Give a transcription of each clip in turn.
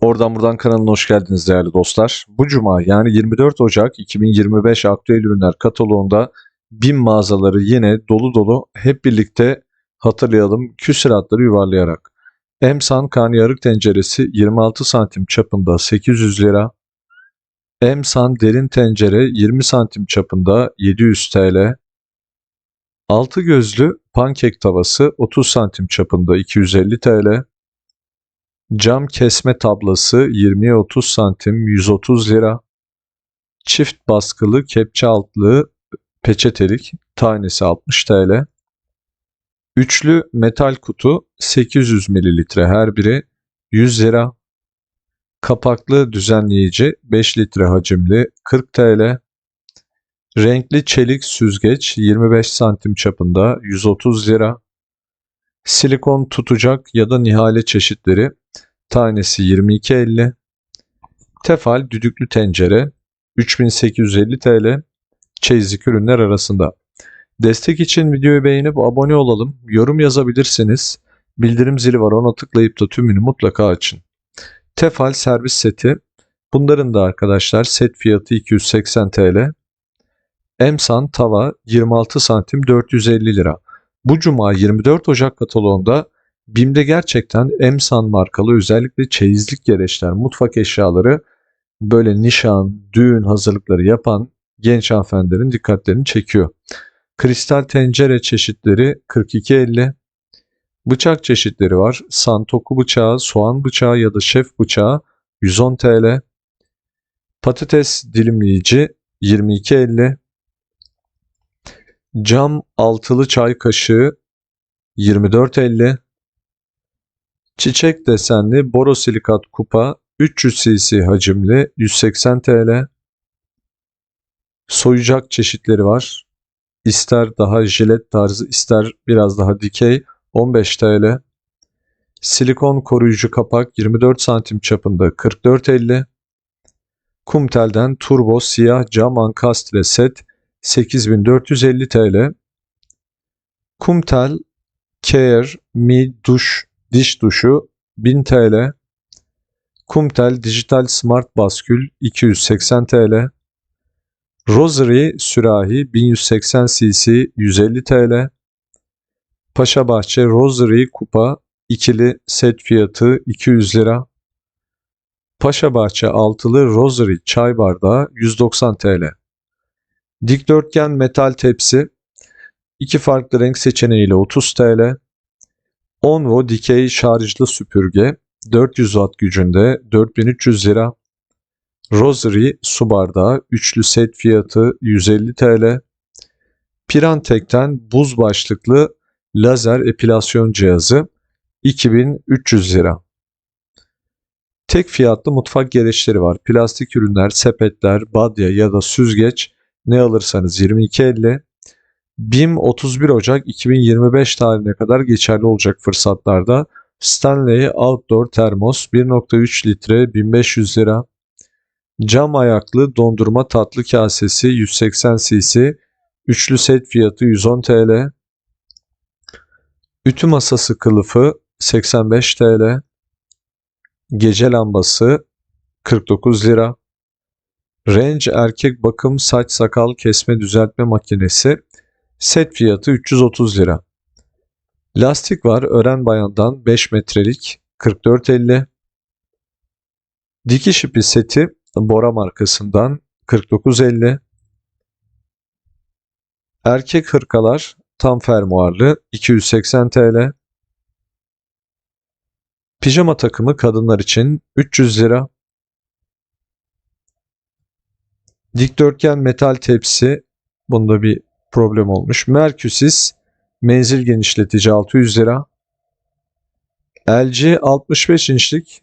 Oradan buradan kanalına hoş geldiniz değerli dostlar. Bu cuma yani 24 Ocak 2025 aktüel ürünler kataloğunda BİM mağazaları yine dolu dolu hep birlikte hatırlayalım küsuratları yuvarlayarak. Emsan karnıyarık tenceresi 26 santim çapında 800 lira. Emsan derin tencere 20 santim çapında 700 TL. Altı gözlü pankek tavası 30 santim çapında 250 TL. Cam kesme tablası 20'ye 30 santim 130 lira. Çift baskılı kepçe altlığı peçetelik tanesi 60 TL. Üçlü metal kutu 800 mililitre her biri 100 lira. Kapaklı düzenleyici 5 litre hacimli 40 TL. Renkli çelik süzgeç 25 santim çapında 130 lira. Silikon tutacak ya da nihale çeşitleri tanesi 22.50. Tefal düdüklü tencere 3850 TL çeyizlik ürünler arasında. Destek için videoyu beğenip abone olalım. Yorum yazabilirsiniz. Bildirim zili var ona tıklayıp da tümünü mutlaka açın. Tefal servis seti. Bunların da arkadaşlar set fiyatı 280 TL. Emsan tava 26 santim 450 lira. Bu cuma 24 Ocak kataloğunda BİM'de gerçekten Emsan markalı özellikle çeyizlik gereçler, mutfak eşyaları böyle nişan, düğün hazırlıkları yapan genç hanımefendilerin dikkatlerini çekiyor. Kristal tencere çeşitleri 42.50. Bıçak çeşitleri var. Santoku bıçağı, soğan bıçağı ya da şef bıçağı 110 TL. Patates dilimleyici 22.50. Cam altılı çay kaşığı 24.50. Çiçek desenli borosilikat kupa 300 cc hacimli 180 TL. Soyacak çeşitleri var. İster daha jilet tarzı ister biraz daha dikey 15 TL. Silikon koruyucu kapak 24 santim çapında 44.50. Kumtel'den turbo siyah cam ankastre set 8450 TL. Kumtel Care Mi Duş diş duşu 1000 TL. Kumtel dijital smart baskül 280 TL. Rosary sürahi 1180 cc 150 TL. Paşabahçe Rosary kupa ikili set fiyatı 200 lira. Paşabahçe altılı Rosary çay bardağı 190 TL. Dikdörtgen metal tepsi iki farklı renk seçeneğiyle 30 TL. Onvo dikey şarjlı süpürge 400 watt gücünde 4300 lira. Rosary su bardağı üçlü set fiyatı 150 TL. Pirantek'ten buz başlıklı lazer epilasyon cihazı 2300 lira. Tek fiyatlı mutfak gereçleri var. Plastik ürünler, sepetler, badya ya da süzgeç ne alırsanız 22.50. BİM 31 Ocak 2025 tarihine kadar geçerli olacak fırsatlarda Stanley Outdoor Termos 1.3 litre 1500 lira. Cam ayaklı dondurma tatlı kasesi 180 cc. Üçlü set fiyatı 110 TL. Ütü masası kılıfı 85 TL. Gece lambası 49 lira. Range erkek bakım saç sakal kesme düzeltme makinesi set fiyatı 330 lira. Lastik var Ören Bayan'dan 5 metrelik 44.50. Dikiş ipi seti Bora markasından 49.50. Erkek hırkalar tam fermuarlı 280 TL. Pijama takımı kadınlar için 300 lira. Dikdörtgen metal tepsi bunda bir problem olmuş. Merküsis menzil genişletici 600 lira. LG 65 inçlik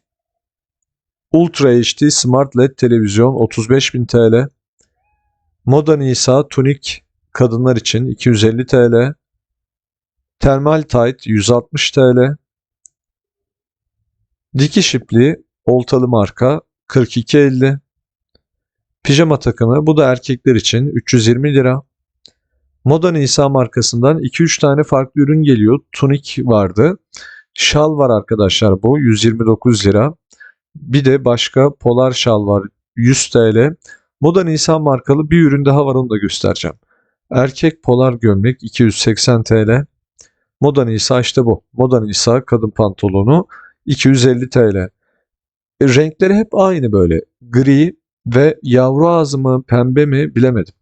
Ultra HD Smart LED televizyon 35.000 TL. Moda Nisa tunik kadınlar için 250 TL. Termal Tight 160 TL. Dikiş ipliği oltalı marka 42.50. Pijama takımı bu da erkekler için 320 lira. Moda Nisa markasından 2-3 tane farklı ürün geliyor. Tunik vardı. Şal var arkadaşlar bu 129 lira. Bir de başka polar şal var 100 TL. Moda Nisan markalı bir ürün daha var onu da göstereceğim. Erkek polar gömlek 280 TL. Moda Nisa işte bu. Moda Nisa kadın pantolonu 250 TL. E, Renkleri hep aynı böyle. Gri ve yavru ağzı mı pembe mi bilemedim.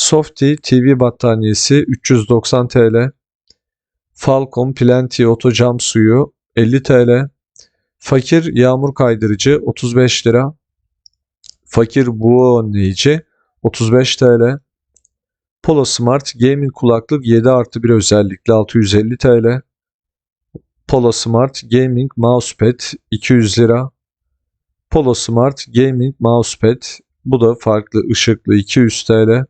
Softy TV battaniyesi 390 TL. Falcon Plenty Oto cam suyu 50 TL. Fakir yağmur kaydırıcı 35 lira. Fakir buğu önleyici 35 TL. Polo Smart Gaming kulaklık 7 artı 1 özellikle 650 TL. Polo Smart Gaming Mousepad 200 lira. Polo Smart Gaming Mousepad bu da farklı ışıklı 200 TL.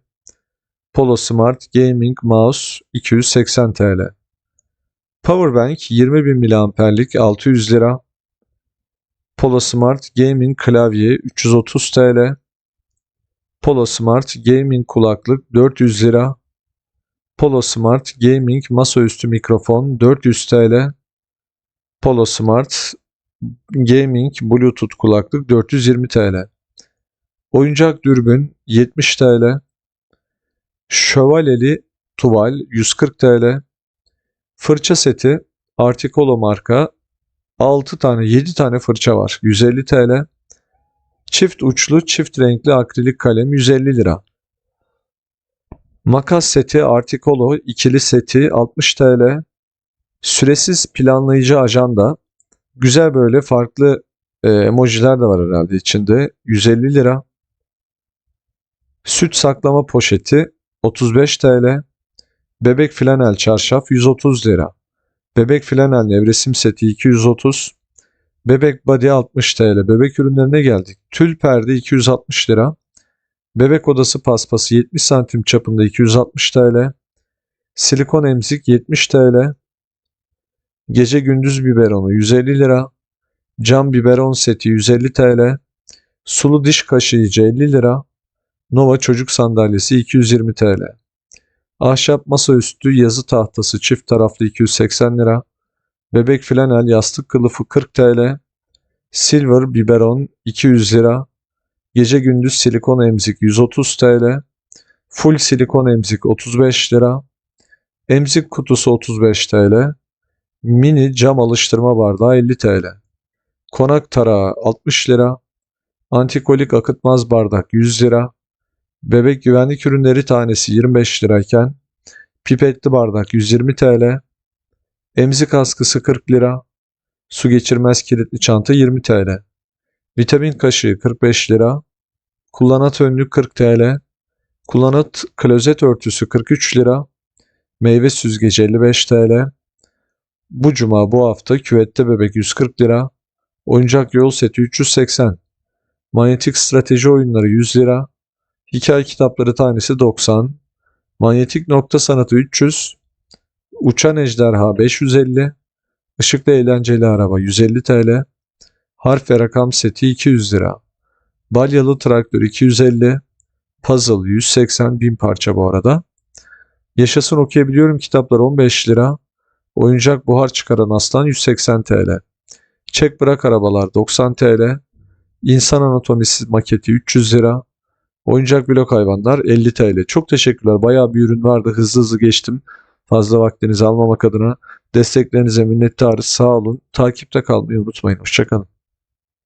Polo Smart Gaming Mouse 280 TL. Powerbank 20.000 mAh'lik 600 lira. Polo Smart Gaming klavye 330 TL. Polo Smart Gaming kulaklık 400 lira. Polo Smart Gaming masaüstü mikrofon 400 TL. Polo Smart Gaming Bluetooth kulaklık 420 TL. Oyuncak dürbün 70 TL. Şövalyeli tuval 140 TL. Fırça seti Articolo marka 6 tane 7 tane fırça var 150 TL. Çift uçlu çift renkli akrilik kalem 150 lira. Makas seti Articolo ikili seti 60 TL. Süresiz planlayıcı ajanda. Güzel böyle farklı e, emojiler de var herhalde içinde. 150 lira. Süt saklama poşeti 35 TL. Bebek flanel çarşaf 130 lira. Bebek flanel nevresim seti 230. Bebek body 60 TL. Bebek ürünlerine geldik. Tül perde 260 lira. Bebek odası paspası 70 santim çapında 260 TL. Silikon emzik 70 TL. Gece gündüz biberonu 150 lira. Cam biberon seti 150 TL. Sulu diş kaşıyıcı 50 lira. Nova çocuk sandalyesi 220 TL. Ahşap masaüstü yazı tahtası çift taraflı 280 lira. Bebek flanel yastık kılıfı 40 TL. Silver biberon 200 lira. Gece gündüz silikon emzik 130 TL. Full silikon emzik 35 lira. Emzik kutusu 35 TL. Mini cam alıştırma bardağı 50 TL. Konak tarağı 60 lira. Antikolik akıtmaz bardak 100 lira. Bebek güvenlik ürünleri tanesi 25 lirayken pipetli bardak 120 TL. Emzik askısı 40 lira. Su geçirmez kilitli çanta 20 TL. Vitamin kaşığı 45 lira. Kullanat önlük 40 TL. Kullanat klozet örtüsü 43 lira. Meyve süzgeci 55 TL. Bu cuma bu hafta küvette bebek 140 lira. Oyuncak yol seti 380. Manyetik strateji oyunları 100 lira. Hikaye kitapları tanesi 90. Manyetik nokta sanatı 300. Uçan ejderha 550. Işıklı eğlenceli araba 150 TL. Harf ve rakam seti 200 lira. Balyalı traktör 250. Puzzle 180 bin parça bu arada. Yaşasın okuyabiliyorum kitaplar 15 lira. Oyuncak buhar çıkaran aslan 180 TL. Çek bırak arabalar 90 TL. İnsan anatomisi maketi 300 lira. Oyuncak blok hayvanlar 50 TL. Çok teşekkürler. Bayağı bir ürün vardı. Hızlı hızlı geçtim. Fazla vaktinizi almamak adına desteklerinize minnettarız. Sağ olun. Takipte kalmayı unutmayın. Hoşçakalın.